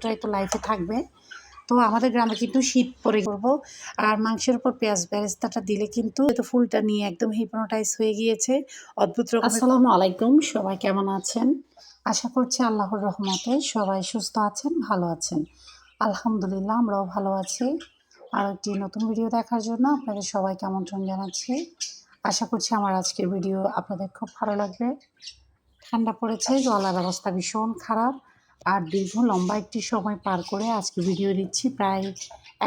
Try তো লাইফে থাকবে। তো আমাদের গ্রামে কিন্তু শীত পরে করব। আর মাংসের উপর পেঁয়াজ ব্যারেস্তাটা দিলে কিন্তু তো ফুলটা নিয়ে একদম হিপনোটাইজ হয়ে গিয়েছে। অদ্ভুত রকম আসসালামু আলাইকুম সবাই কেমন আছেন? আশা করছি আল্লাহর রহমতে সবাই সুস্থ আছেন ভালো আছেন। আলহামদুলিল্লাহ আমরাও ভালো আছি। আর একটি নতুন ভিডিও দেখার জন্য আপনাদের সবাইকে আমন্ত্রণ জানাচ্ছি। আশা করছি আমার আজকের ভিডিও আপনাদের খুব ভালো লাগবে। ঠান্ডা পড়েছে গলার অবস্থা ভীষণ খারাপ। আর দীর্ঘ লম্বা একটি সময় পার করে আজকে ভিডিও দিচ্ছি। প্রায়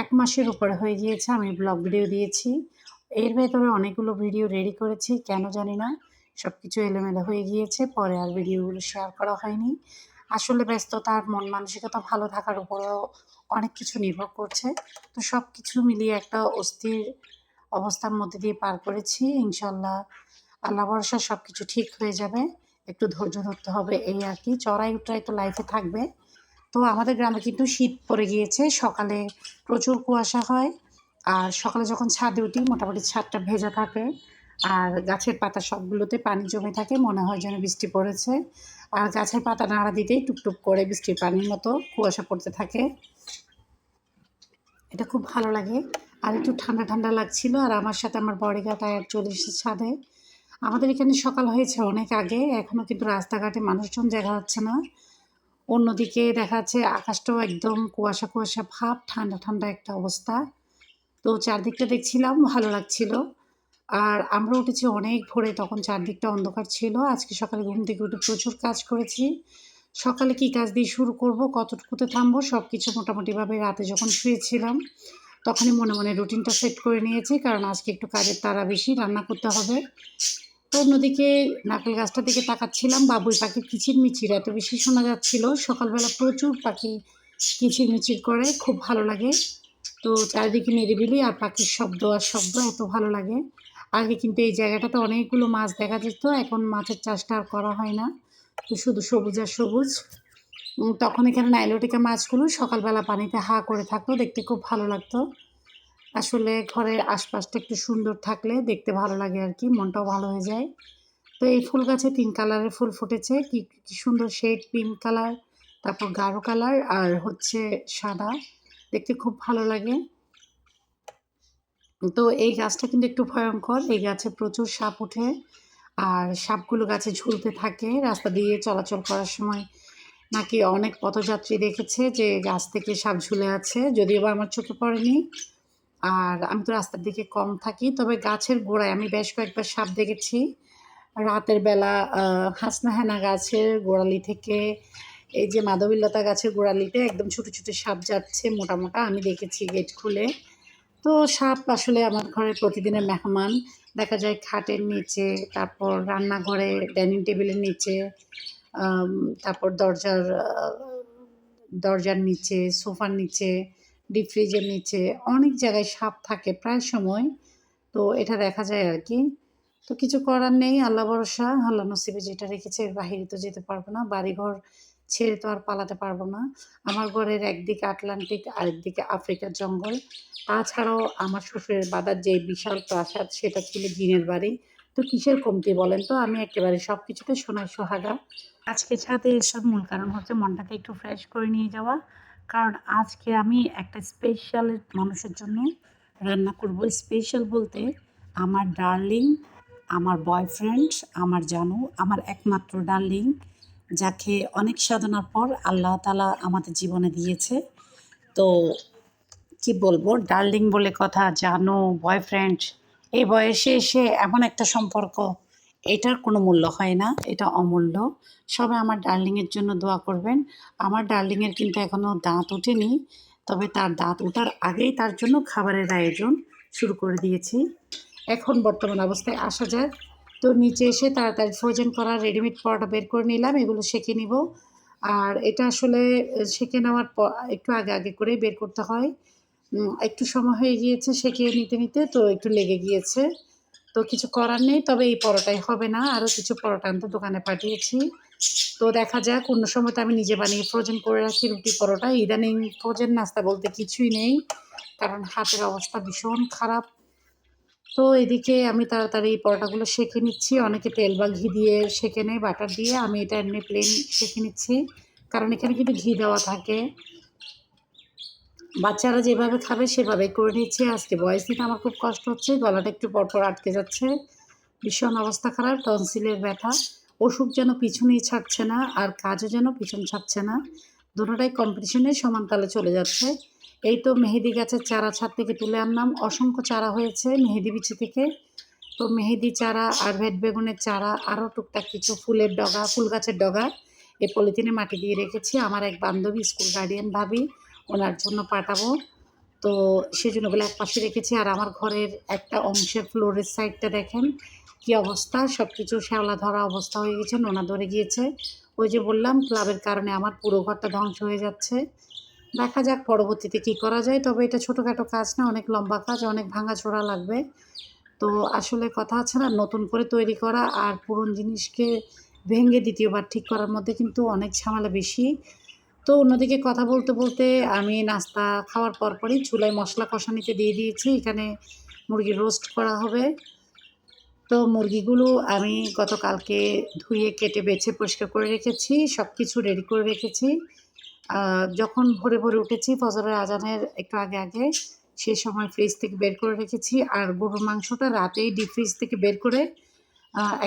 এক মাসের উপরে হয়ে গিয়েছে, আমি ব্লগ ভিডিও দিয়েছি। এর ভেতরে অনেকগুলো ভিডিও রেডি করেছি, কেন জানি না সব কিছু এলোমেলো হয়ে গিয়েছে, পরে আর ভিডিওগুলো শেয়ার করা হয়নি। আসলে ব্যস্ততার মন মানসিকতা ভালো থাকার উপরেও অনেক কিছু নির্ভর করছে। তো সব কিছু মিলিয়ে একটা অস্থির অবস্থার মধ্যে দিয়ে পার করেছি। ইনশাল্লাহ আল্লাহ ভরসা সব কিছু ঠিক হয়ে যাবে। একটু ধৈর্য ধরতে হবে, এই আর কি। চড়াই উটরাই তো লাইফে থাকবে। তো আমাদের গ্রামে কিন্তু শীত পড়ে গিয়েছে, সকালে প্রচুর কুয়াশা হয় আর সকালে যখন ছাদে উঠি, মোটামুটি ছাদটা ভেজা থাকে আর গাছের পাতা সবগুলোতে পানি জমে থাকে, মনে হয় যেন বৃষ্টি পড়েছে। আর গাছের পাতা নাড়া দিতেই টুকটুক করে বৃষ্টির পানির মতো কুয়াশা পড়তে থাকে। এটা খুব ভালো লাগে। আর একটু ঠান্ডা ঠান্ডা লাগছিল আর আমার সাথে আমার বডিগার্ড আর চলে এসেছে ছাদে। আমাদের এখানে সকাল হয়েছে অনেক আগে এখনও কিন্তু রাস্তাঘাটে মানুষজন দেখা যাচ্ছে না। অন্যদিকে দেখা যাচ্ছে আকাশটাও একদম কুয়াশা কুয়াশা ভাব, ঠান্ডা ঠান্ডা একটা অবস্থা। তো চারদিকটা দেখছিলাম, ভালো লাগছিল। আর আমরা উঠেছি অনেক ভোরে, তখন চারদিকটা অন্ধকার ছিল। আজকে সকালে ঘুম থেকে উঠে প্রচুর কাজ করেছি। সকালে কি কাজ দিয়ে শুরু করব, কতটুকুতে থামবো সব কিছু মোটামুটিভাবে রাতে যখন শুয়েছিলাম, তখনই মনে মনে রুটিনটা সেট করে নিয়েছি। কারণ আজকে একটু কাজের তারা বেশি, রান্না করতে হবে। তো অন্যদিকে নারকেল গাছটার দিকে তাকাচ্ছিলাম, বাবুই পাখি কিচির মিচির এত বেশি শোনা যাচ্ছিল। সকালবেলা প্রচুর পাখি কিচির মিচির করে, খুব ভালো লাগে। তো চারিদিকে নিরিবিলি আর পাখির শব্দ আর শব্দ এত ভালো লাগে। আগে কিন্তু এই জায়গাটাতে অনেকগুলো মাছ দেখা যেত, এখন মাছের চাষটা আর করা হয় না। তো শুধু সবুজ আর সবুজ। তখন এখানে নাইলোটিকা মাছগুলো সকালবেলা পানিতে হা করে থাকতো, দেখতে খুব ভালো লাগতো। আসলে ঘরের আশপাশটা একটু সুন্দর থাকলে দেখতে ভালো লাগে আর কি, মনটাও ভালো হয়ে যায়। তো এই ফুল গাছে তিন কালারের ফুল ফুটেছে, কি কি সুন্দর শেড, পিঙ্ক কালার, তারপর গাঢ় কালার আর হচ্ছে সাদা, দেখতে খুব ভালো লাগে। তো এই গাছটা কিন্তু একটু ভয়ঙ্কর, এই গাছে প্রচুর সাপ ওঠে আর সাপগুলো গাছে ঝুলতে থাকে, রাস্তা দিয়ে চলাচল করার সময় নাকি অনেক পথযাত্রী দেখেছে যে গাছ থেকে সাপ ঝুলে আছে, যদিও বা আমার চোখে পড়েনি। আর আমি তো রাস্তার দিকে কম থাকি, তবে গাছের গোড়ায় আমি বেশ কয়েকবার সাপ দেখেছি। রাতের বেলা হাসনাহেনা গাছের গোড়ালি থেকে, এই যে মাধবীলতা গাছের গোড়ালিতে একদম ছোটো ছোটো সাপ যাচ্ছে মোটা মোটা আমি দেখেছি গেট খুলে। তো সাপ আসলে আমার ঘরের প্রতিদিনের মেহমান। দেখা যায় খাটের নিচে, তারপর রান্নাঘরে, ডাইনিং টেবিলের নিচে তারপর দরজার দরজার নিচে, সোফার নিচে ডিপ ফ্রিজের নিচে অনেক জায়গায় সাপ থাকে প্রায় সময়। তো এটা দেখা যায় আর কি। তো কিছু করার নেই, আল্লাহ ভরসা, আল্লাহ নসিবে যেটা রেখেছে বাহিরে তো যেতে পারব না, বাড়িঘর ছেড়ে তো আর পালাতে পারব না। আমার ঘরের একদিকে আটলান্টিক, আরেকদিকে আফ্রিকার জঙ্গল। তাছাড়াও আমার শ্বশুরের বাদার যে বিশাল প্রাসাদ, সেটা ছিল জিনের বাড়ি। তো কিসের কমতি বলেন তো? আমি একেবারে সব কিছুতে সোনায় সোহাগা। আজকে ছাদে এসব মূল কারণ হচ্ছে মনটাকে একটু ফ্রেশ করে নিয়ে যাওয়া। কারণ আজকে আমি একটা স্পেশাল মানুষের জন্য রান্না করব। স্পেশাল বলতে আমার ডার্লিং আমার বয়ফ্রেন্ড আমার জানু, আমার একমাত্র ডার্লিং যাকে অনেক সাধনার পর আল্লাহ তালা আমাদের জীবনে দিয়েছে। তো কি বলব ডার্লিং বলে কথা, জানো বয়ফ্রেন্ড এই বয়সে এসে এমন একটা সম্পর্ক এটার কোনো মূল্য হয় না, এটা অমূল্য। সবাই আমার ডার্লিংয়ের জন্য দোয়া করবেন। আমার ডার্লিংয়ের কিন্তু এখনও দাঁত ওঠেনি, তবে তার দাঁত ওঠার আগেই তার জন্য খাবারের আয়োজন শুরু করে দিয়েছি। এখন বর্তমান অবস্থায় আসা যায় তো নিচে এসে তাড়াতাড়ি ফ্রোজেন করা রেডিমেড পরোটা বের করে নিলাম, এগুলো সেঁকে নিব। আর এটা আসলে সেঁকে নেওয়ার পর একটু আগে আগে করেই বের করতে হয়। একটু সময় হয়ে গিয়েছে সেঁকে নিতে নিতে, তো একটু লেগে গিয়েছে। তো কিছু করার নেই, তবে এই পরোটাই হবে না। আরও কিছু পরোটা আমি তো দোকানে পাঠিয়েছি। তো দেখা যাক, অন্য সময় তো আমি নিজে বানিয়ে ফ্রোজেন করে রাখি রুটি পরোটা। ইদানিং ফ্রোজেন নাস্তা বলতে কিছুই নেই, কারণ হাতের অবস্থা ভীষণ খারাপ। তো এদিকে আমি তাড়াতাড়ি পরোটাগুলো সেঁকে নিচ্ছি। অনেকে তেল বা ঘি দিয়ে সেঁকে নেয়, বাটার দিয়ে। আমি এটা এমনি প্লেন সেঁকে নিচ্ছি, কারণ এখানে কিন্তু ঘি দেওয়া থাকে। বাচ্চারা যেভাবে খাবে সেভাবে করে নিচ্ছে। আজকে বয়স দিতে আমার খুব কষ্ট হচ্ছে, গলাটা একটু পরপর আটকে যাচ্ছে। ভীষণ অবস্থা খারাপ, টনসিলের ব্যথা। ওষুধ যেন পিছনেই ছাড়ছে না, আর কাজও যেন পিছন ছাড়ছে না। দুটোটাই কম্পিটিশনে সমান তালে চলে যাচ্ছে। এই তো মেহেদি গাছের চারা ছাদ থেকে তুলে আনলাম। অসংখ্য চারা হয়েছে মেহেদি বিচি থেকে। তো মেহেদি চারা আর ভেট বেগুনের চারা, আরও টুকটাক কিছু ফুলের ডগা, ফুল গাছের ডগা এই পলিথিনে মাটি দিয়ে রেখেছি। আমার এক বান্ধবী, স্কুল গার্ডিয়ান ভাবি ওনার জন্য পাঠাবো। তো সেজন্য ওগুলো এক পাশে রেখেছি। আর আমার ঘরের একটা অংশের ফ্লোরের সাইডটা দেখেন, কি অবস্থা? সব কিছু শ্যাওলা ধরা অবস্থা হয়ে গেছে, নোনা ধরে গিয়েছে। ওই যে বললাম, ক্লাবের কারণে আমার পুরো ঘরটা ধ্বংস হয়ে যাচ্ছে। দেখা যাক পরবর্তীতে কি করা যায়। তবে এটা ছোটোখাটো কাজ না, অনেক লম্বা কাজ, অনেক ভাঙাচোরা লাগবে। তো আসলে কথা আছে না, নতুন করে তৈরি করা আর পুরন জিনিসকে ভেঙে দ্বিতীয়বার ঠিক করার মধ্যে কিন্তু অনেক ঝামেলা বেশি। তো অন্যদিকে কথা বলতে বলতে আমি নাস্তা খাওয়ার পরপরই চুলায় মশলা কষানিতে দিয়ে দিয়েছি। এখানে মুরগির রোস্ট করা হবে। তো মুরগিগুলো আমি গতকালকে ধুয়ে, কেটে, বেছে, পরিষ্কার করে রেখেছি। সব কিছু রেডি করে রেখেছি। যখন ভোরে ভোরে উঠেছি, ফজরের আজানের একটু আগে আগে সেই সময় ফ্রিজ থেকে বের করে রেখেছি। আর গরুর মাংসটা রাতেই ডিপ ফ্রিজ থেকে বের করে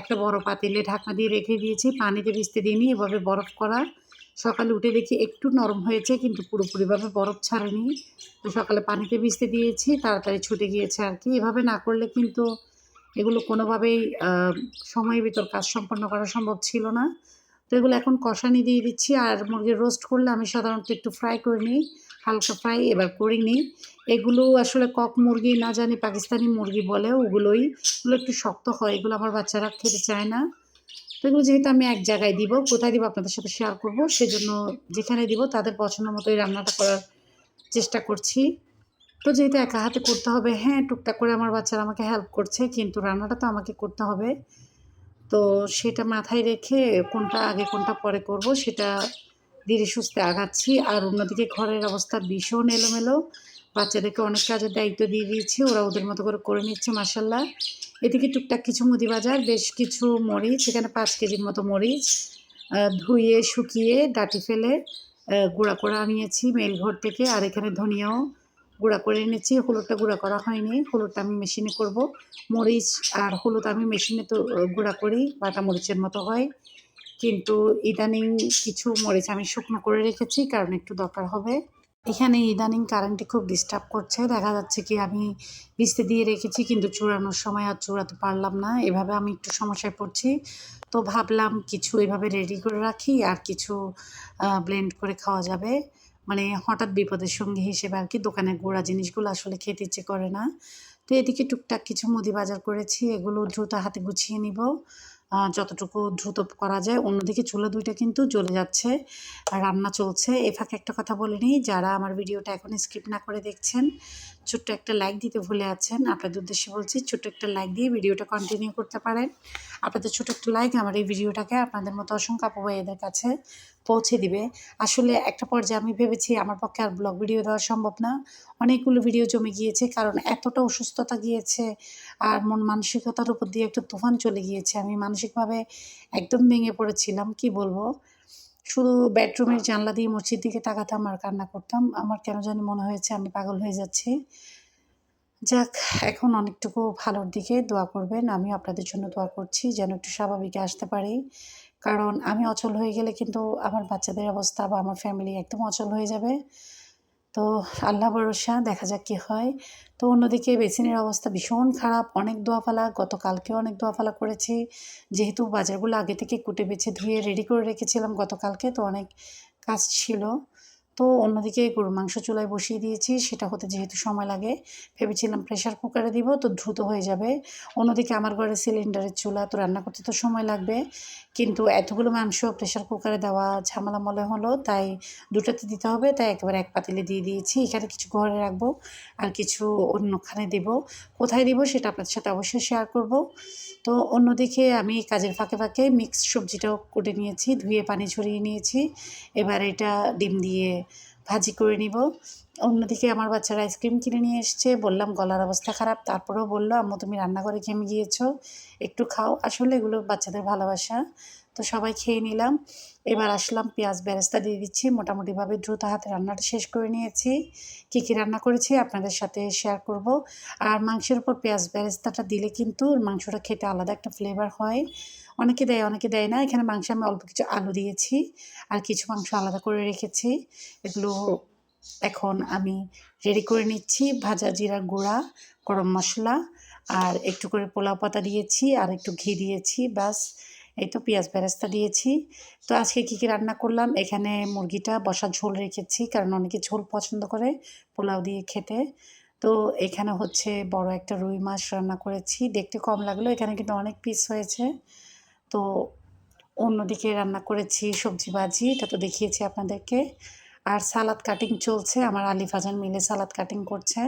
একটা বড় পাতিলে ঢাকনা দিয়ে রেখে দিয়েছি। পানিতে ভিজতে দিইনি। এভাবে বরফ করা সকালে উঠে দেখি একটু নরম হয়েছে, কিন্তু পুরোপুরিভাবে বরফ ছাড়েনি। তো সকালে পানিতে ভিজতে দিয়েছি, তাড়াতাড়ি ছুটে গিয়েছে আর কি। এভাবে না করলে কিন্তু এগুলো কোনোভাবেই সময়ের ভিতর কাজ সম্পন্ন করা সম্ভব ছিল না। তো এগুলো এখন কষানি দিয়ে দিচ্ছি, আর মুরগির রোস্ট করলে আমি সাধারণত একটু ফ্রাই করে নিই, হালকা ফ্রাই এবার করে নিই। এগুলো আসলে কক মুরগি না জানি, পাকিস্তানি মুরগি বলে, ওগুলোই এগুলো একটু শক্ত হয়, এগুলো আমার বাচ্চারা খেতে চায় না। এগুলো যেহেতু আমি এক জায়গায় দিব, কোথায় দিব আপনাদের সাথে শেয়ার করব, সেজন্য যেখানে দিব তাদের পছন্দ মতোই রান্নাটা করার চেষ্টা করছি। তো যেহেতু একা হাতে করতে হবে হ্যাঁ টুকটাক করে আমার বাচ্চারা আমাকে হেল্প করছে, কিন্তু রান্নাটা তো আমাকে করতে হবে। তো সেটা মাথায় রেখে কোনটা আগে, কোনটা পরে করব, সেটা ধীরে সুস্থে আগাচ্ছি। আর অন্যদিকে ঘরের অবস্থা ভীষণ এলোমেলো। বাচ্চাদেরকে অনেক কাজের দায়িত্ব দিয়ে দিয়েছি, ওরা ওদের মতো করে করে নিচ্ছে মাসাল্লাহ এদিকে টুকটাক কিছু মুদি বাজার, বেশ কিছু মরিচ, এখানে পাঁচ কেজির মতো মরিচ ধুয়ে, শুকিয়ে, ডাটি ফেলে গুঁড়া করে আনিয়েছি মেলঘর থেকে, আর এখানে ধনিয়াও গুঁড়া করে এনেছি। হলুদটা গুঁড়া করা হয়নি, হলুদটা আমি মেশিনে করব। মরিচ আর হলুদ আমি মেশিনে তো গুঁড়া করি, বাটা মরিচের মতো হয়। কিন্তু ইদানিং কিছু মরিচ আমি শুকনো করে রেখেছি, কারণ একটু দরকার হবে। এখানে ইদানিং কারেন্টে খুব ডিস্টার্ব করছে। দেখা যাচ্ছে কি আমি ভিজতে দিয়ে রেখেছি, কিন্তু চূড়ানোর সময় আর চূড়াতে পারলাম না। এভাবে আমি একটু সমস্যায় পড়ছি। তো ভাবলাম কিছু এভাবে রেডি করে রাখি আর কিছু ব্লেন্ড করে খাওয়া যাবে। মানে হঠাৎ বিপদের সঙ্গী হিসেবে আর কি দোকানের গোড়া জিনিসগুলো আসলে খেতে ইচ্ছে করে না। তো এদিকে টুকটাক কিছু মুদি বাজার করেছি। এগুলো দ্রুত হাতে গুছিয়ে নিব। যতটুকু দ্রুত করা যায়। অন্যদিকে চুলা দুইটা কিন্তু জ্বলে যাচ্ছে রান্না চলছে। এ ফাঁকে একটা কথা বলে নিই, যারা আমার ভিডিওটা এখন স্কিপ না করে দেখছেন, ছোট্ট একটা লাইক দিতে ভুলে আছেন, আপনাদের উদ্দেশ্যে বলছি, ছোট্ট একটা লাইক দিয়ে ভিডিওটা কন্টিনিউ করতে পারেন। আপনাদের ছোট একটা লাইক আমার এই ভিডিওটাকে আপনাদের মতো অসংখ্য ভাইয়াদের কাছে পৌঁছে দিবে। আসলে একটা পর্যায়ে আমি ভেবেছি আমার পক্ষে আর ব্লগ ভিডিও দেওয়া সম্ভব না। অনেকগুলো ভিডিও জমে গিয়েছে কারণ এতটা অসুস্থতা গিয়েছে আর মন মানসিকতার উপর দিয়ে একটা তুফান চলে গিয়েছে। আমি মানসিকভাবে একদম ভেঙে পড়েছিলাম, কি বলব? শুধু বেডরুমের জানলা দিয়ে মসজিদ দিকে তাকাতাম আর কান্না করতাম। আমার কেন জানি মনে হয়েছে আমি পাগল হয়ে যাচ্ছি। যাক, এখন অনেকটুকু ভালোর দিকে দোয়া করবেন। আমি আপনাদের জন্য দোয়া করছি যেন একটু স্বাভাবিকে আসতে পারি। কারণ আমি অচল হয়ে গেলে কিন্তু আমার বাচ্চাদের অবস্থা বা আমার ফ্যামিলি একদম অচল হয়ে যাবে। তো আল্লাহ ভরসা, দেখা যাক কী হয়। তো অন্যদিকে বেসিনের অবস্থা ভীষণ খারাপ, অনেক দোয়াফালা, গতকালকেও অনেক দোয়াফালা করেছি। যেহেতু বাজারগুলো আগে থেকে কুটে বেছে ধুয়ে রেডি করে রেখেছিলাম গতকালকে, তো অনেক কাজ ছিল। তো অন্যদিকে গরুর মাংস চুলায় বসিয়ে দিয়েছি, সেটা হতে যেহেতু সময় লাগে, ভেবেছিলাম প্রেশার কুকারে দিব তো দ্রুত হয়ে যাবে। অন্যদিকে আমার ঘরে সিলিন্ডারের চুলা তো রান্না করতে তো সময় লাগবে, কিন্তু এতগুলো মাংস প্রেশার কুকারে দেওয়া ঝামেলা মনে হলো, তাই দুটোতে দিতে হবে, তাই একেবারে এক পাতিলে দিয়ে দিয়েছি। এখানে কিছু ঘরে রাখব, আর কিছু অন্যখানে দেব। কোথায় দিব সেটা আপনাদের সাথে অবশ্যই শেয়ার করব। তো অন্যদিকে আমি কাজের ফাঁকে ফাঁকে মিক্স সবজিটাও কুটে নিয়েছি, ধুয়ে পানি ছড়িয়ে নিয়েছি। এবার এটা ডিম দিয়ে ভাজি করে নিব। অন্যদিকে আমার বাচ্চারা আইসক্রিম কিনে নিয়ে এসছে। বললাম, গলার অবস্থা খারাপ। তারপরেও বলল, আম্মু, তুমি রান্না করে খেয়ে গিয়েছো। একটু খাও। আসলে এগুলো বাচ্চাদের ভালোবাসা। তো সবাই খেয়ে নিলাম। এবার আসলাম, পেঁয়াজ বেরেস্তা দিয়ে দিচ্ছি। মোটামুটিভাবে দ্রুত হাতে রান্নাটা শেষ করে নিয়েছি। কী কী রান্না করেছি আপনাদের সাথে শেয়ার করব। আর মাংসের উপর পেঁয়াজ বেরেস্তাটা দিলে কিন্তু মাংসটা খেতে আলাদা একটা ফ্লেভার হয়। অনেকে দেয় অনেকে দেয় না। এখানে মাংসে আমি অল্প কিছু আলু দিয়েছি আর কিছু মাংস আলাদা করে রেখেছি। এগুলো এখন আমি রেডি করে নিচ্ছি। ভাজা জিরা গুঁড়া গরম মশলা আর একটু করে পোলাও পাতা দিয়েছি আর একটু ঘি দিয়েছি বাস এই তো পেঁয়াজ বেরেস্তা দিয়েছি। তো আজকে কী কী রান্না করলাম? এখানে মুরগিটা বসা ঝোল রেখেছি কারণ অনেকে ঝোল পছন্দ করে পোলাও দিয়ে খেতে। তো এখানে হচ্ছে বড় একটা রুই মাছ রান্না করেছি। দেখতে কম লাগল। এখানে কিন্তু অনেক পিস হয়েছে। তো অন্যদিকে রান্না করেছি সবজি ভাজি, এটা তো দেখিয়েছি আপনাদেরকে। আর সালাদ কাটিং চলছে, আমার আলি ফাজান মিলে সালাদ কাটিং করছে।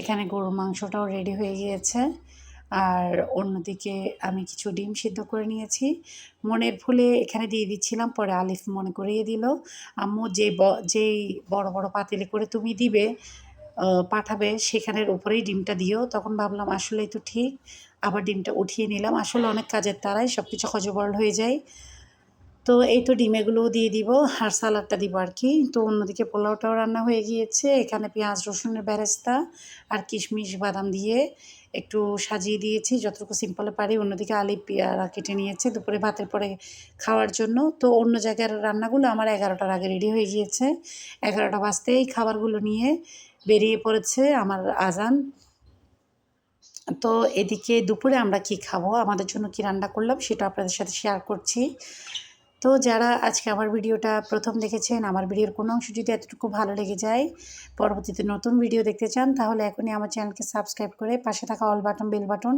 এখানে গরুর মাংসটাও রেডি হয়ে গিয়েছে। আর অন্যদিকে আমি কিছু ডিম সিদ্ধ করে নিয়েছি। মনের ভুলে এখানে দিয়ে দিচ্ছিলাম, পরে আলিফ মনে করিয়ে দিল, আম্মু, যে যেই বড় বড় পাতিলে করে তুমি দিবে পাঠাবে, সেখানের উপরেই ডিমটা দিও। তখন ভাবলাম, আসলেই তো ঠিক। আবার ডিমটা উঠিয়ে নিলাম। আসলে অনেক কাজের তারাই সব কিছু হজবরল হয়ে যায়। তো এই তো ডিমেগুলোও দিয়ে দিব, আর সালাডটা দিব আর কি। তো অন্যদিকে পোলাওটাও রান্না হয়ে গিয়েছে। এখানে পেঁয়াজ, রসুনের ব্যারেস্তা আর কিশমিশ, বাদাম দিয়ে একটু সাজিয়ে দিয়েছি। যতটুকু সিম্পলে পারি। অন্যদিকে আলি পেয়ারা কেটে নিয়েছে দুপুরে ভাতের পরে খাওয়ার জন্য। তো অন্য জায়গার রান্নাগুলো আমার এগারোটার আগে রেডি হয়ে গিয়েছে। এগারোটা বাজতেই খাবারগুলো নিয়ে বেরিয়ে পড়েছে আমার আজান। তো এদিকে দুপুরে আমরা কি খাব? আমাদের জন্য কি রান্না করলাম সেটা আপনাদের সাথে শেয়ার করছি। তো যারা আজকে আমার ভিডিওটা প্রথম দেখেছেন, আমার ভিডিওর কোনো অংশ যদি এতটুকু ভালো লেগে যায়, পরবর্তীতে নতুন ভিডিও দেখতে চান, তাহলে এখনই আমার চ্যানেলকে সাবস্ক্রাইব করে পাশে থাকা all button, bell button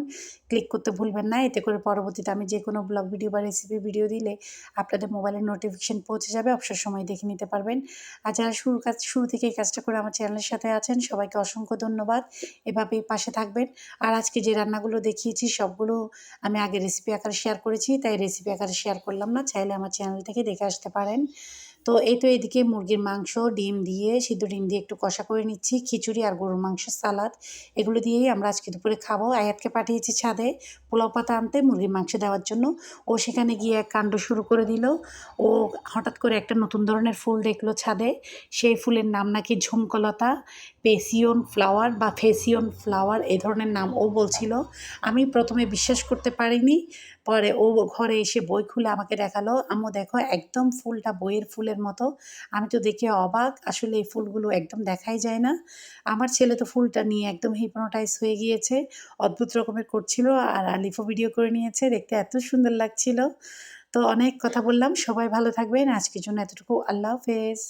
click করতে ভুলবেন না। এতে করে পরবর্তীতে আমি যে কোনো ব্লগ ভিডিও বা রেসিপি ভিডিও দিলে আপনাদের মোবাইলের নোটিফিকেশান পৌঁছে যাবে, অবসর সময় দেখে নিতে পারবেন। আর যারা শুরু কাজ, শুরু থেকে এই কাজটা করে আমার চ্যানেলের সাথে আছেন, সবাইকে অসংখ্য ধন্যবাদ। এভাবেই পাশে থাকবেন। আর আজকে যে রান্নাগুলো দেখিয়েছি, সবগুলো আমি আগে রেসিপি আকারে শেয়ার করেছি, তাই রেসিপি আকারে শেয়ার করলাম না, চাইলে আমার চ্যানেল থেকে দেখে আসতে পারেন। তো এই তো এদিকে মুরগির মাংস, ডিম দিয়ে, সিদ্ধ ডিম দিয়ে একটু কষা করে নিচ্ছি। খিচুড়ি আর গরুর মাংস, সালাদ, এগুলো দিয়েই আমরা আজকে দুপুরে খাব। আয়াতকে পাঠিয়েছি ছাদে পোলাও পাতা আনতে, মুরগির মাংস দেওয়ার জন্য। ও সেখানে গিয়ে এক কাণ্ড শুরু করে দিল। ও হঠাৎ করে একটা নতুন ধরনের ফুল দেখল ছাদে। সেই ফুলের নাম নাকি ঝুমকলতা, পেসিয়ন ফ্লাওয়ার বা ফেসিয়ন ফ্লাওয়ার এই ধরনের নাম ও বলছিল। আমি প্রথমে বিশ্বাস করতে পারিনি। পরে ও ঘরে এসে বই খুলে আমাকে দেখাল। আম্মু দেখো, একদম ফুলটা বইয়ের ফুলের মতো। আমি তো দেখে অবাক, আসলে এই ফুলগুলো একদম দেখাই যায় না। আমার ছেলে তো ফুলটা নিয়ে একদম হিপনোটাইজ হয়ে গিয়েছে, অদ্ভুত রকমের করছিল আর আলিফও ভিডিও করে নিয়েছে, দেখতে এত সুন্দর লাগছিল। তো অনেক কথা বললাম, সবাই ভালো থাকবেন, আজকের জন্য এতটুকু, আল্লাহ হাফেজ।